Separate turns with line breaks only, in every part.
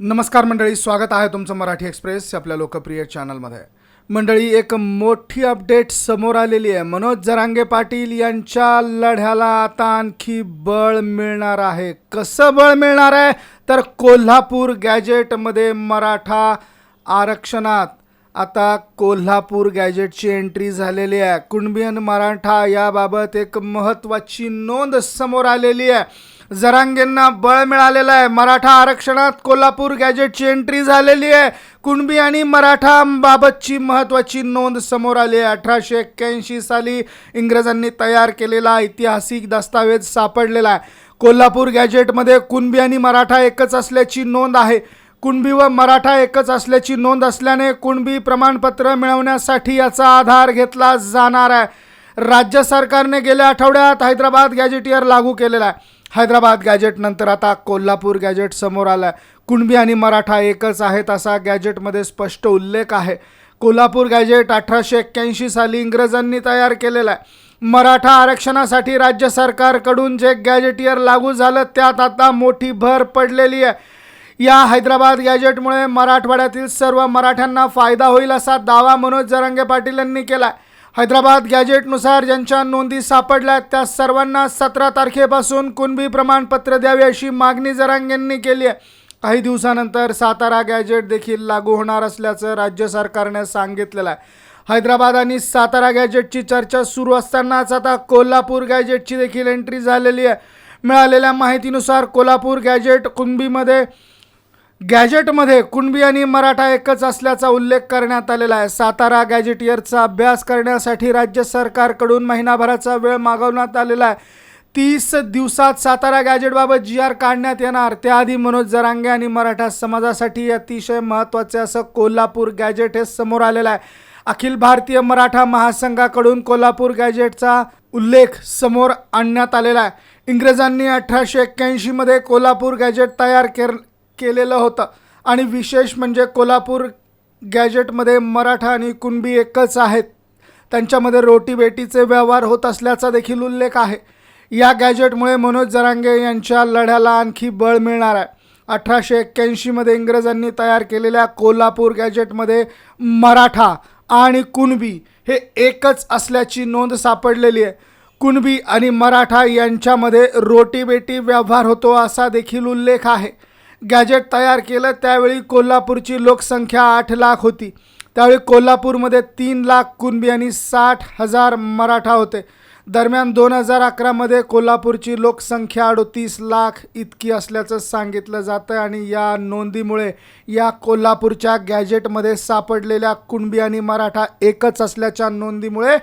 नमस्कार मंडळी स्वागत आहे तुमचं मराठी एक्सप्रेस आपल्या लोकप्रिय चॅनलमध्ये. मंडळी एक मोठी अपडेट समोर आलेली आहे. मनोज जरांगे पाटील यांच्या लढ्याला आता आणखी बळ मिळणार आहे. कसं बळ मिळणार आहे? तर कोल्हापूर गॅजेटमध्ये मराठा आरक्षणात आता कोल्हापूर गॅजेटची एंट्री झालेली आहे. कुणबियन मराठा याबाबत एक महत्त्वाची नोंद समोर आलेली आहे. जरांगेंना बळ मिळालेलं आहे. मराठा आरक्षणात कोल्हापूर गॅजेटची एंट्री झालेली आहे. कुणबी आणि मराठाबाबतची महत्त्वाची नोंद समोर आली आहे. अठराशे एक्क्याऐंशी साली इंग्रजांनी तयार केलेला ऐतिहासिक दस्तावेज सापडलेला आहे. कोल्हापूर गॅजेटमध्ये कुणबी आणि मराठा एकच असल्याची नोंद आहे. कुणबी व मराठा एकच असल्याची नोंद असल्याने कुणबी प्रमाणपत्र मिळवण्यासाठी याचा आधार घेतला जाणार आहे. राज्य सरकारने गेल्या आठवड्यात हैदराबाद गॅजेटियर लागू केलेला आहे. हैदराबाद गॅजेट नंतर आता कोल्हापूर गॅजेट समोर आलं आहे कुणबी आणि मराठा एकच आहेत असा गॅजेटमध्ये स्पष्ट उल्लेख आहे. कोल्हापूर गॅजेट अठराशे एक्क्याऐंशी साली इंग्रजांनी तयार केलेला आहे. मराठा आरक्षणासाठी राज्य सरकारकडून जे गॅजेटियर लागू झालं त्यात आता मोठी भर पडलेली आहे. या हैदराबाद गॅजेटमुळे मराठवाड्यातील सर्व मराठ्यांना फायदा होईल असा दावा मनोज जरांगे पाटील यांनी केला हैदराबाद गॅजेटनुसार ज्यांच्या नोंदी सापडल्या त्या सर्वांना सतरा तारखेपासून कुणबी प्रमाणपत्र द्यावे अशी मागणी जरांगेंनी केली आहे. काही दिवसानंतर सातारा गॅजेट देखील लागू होणार असल्याचं राज्य सरकारने सांगितलेलं आहे. हैदराबाद आणि सातारा गॅजेटची चर्चा सुरू असतानाच आता कोल्हापूर गॅजेटची देखील एंट्री झालेली आहे. मिळालेल्या माहितीनुसार कोल्हापूर गॅजेट कुणबीमध्ये गॅजेटमध्ये कुणबी आणि मराठा एकच असल्याचा उल्लेख करण्यात आलेला आहे. सातारा गॅजेट इयरचा अभ्यास करण्यासाठी राज्य सरकारकडून महिनाभराचा वेळ मागवण्यात आलेला आहे. तीस दिवसात सातारा गॅजेटबाबत जी आर काढण्यात येणार त्याआधी मनोज जरांगे आणि मराठा समाजासाठी अतिशय महत्त्वाचे असं कोल्हापूर गॅजेट हे समोर आलेलं आहे. अखिल भारतीय मराठा महासंघाकडून कोल्हापूर गॅजेटचा उल्लेख समोर आणण्यात आलेला आहे. इंग्रजांनी अठराशे एक्क्याऐंशीमध्ये कोल्हापूर गॅजेट तयार केलं केलेलं होतं. आणि विशेष म्हणजे कोल्हापूर गॅजेटमध्ये मराठा आणि कुणबी एकच आहेत. त्यांच्यामध्ये रोटीबेटीचे व्यवहार होत असल्याचा देखील उल्लेख आहे. या गॅजेटमुळे मनोज जरांगे यांच्या लढ्याला आणखी बळ मिळणार आहे. अठराशे एक्क्याऐंशीमध्ये इंग्रजांनी तयार केलेल्या कोल्हापूर गॅजेटमध्ये मराठा आणि कुणबी हे एकच असल्याची नोंद सापडलेली आहे. कुणबी आणि मराठा यांच्यामध्ये रोटीबेटी व्यवहार होतो असा देखील उल्लेख आहे. गॅजेट तयार केलं त्यावेळी कोल्हापूरची लोकसंख्या आठ लाख होती. त्यावेळी कोल्हापूरमध्ये तीन लाख कुणबी आणि साठ हजार मराठा होते. दरम्यान दोन हजार अकरामध्ये कोल्हापूरची लोकसंख्या अडतीस लाख इतकी असल्याचं सांगितलं जातं आणि या नोंदीमुळे या कोल्हापूरच्या गॅजेटमध्ये सापडलेल्या कुणबी आणि मराठा एकच असल्याच्या नोंदीमुळे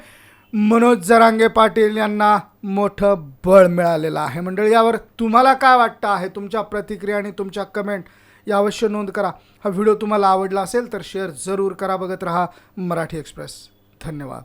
मनोज जरांगे पाटील यांना मोठं बळ मिळालेलं आहे. मंडळी यावर तुम्हाला काय वाटतं आहे? तुमच्या प्रतिक्रिया आणि तुमच्या कमेंट या अवश्य नोंद करा. हा व्हिडिओ तुम्हाला आवडला असेल तर शेअर जरूर करा. बघत रहा मराठी एक्सप्रेस धन्यवाद.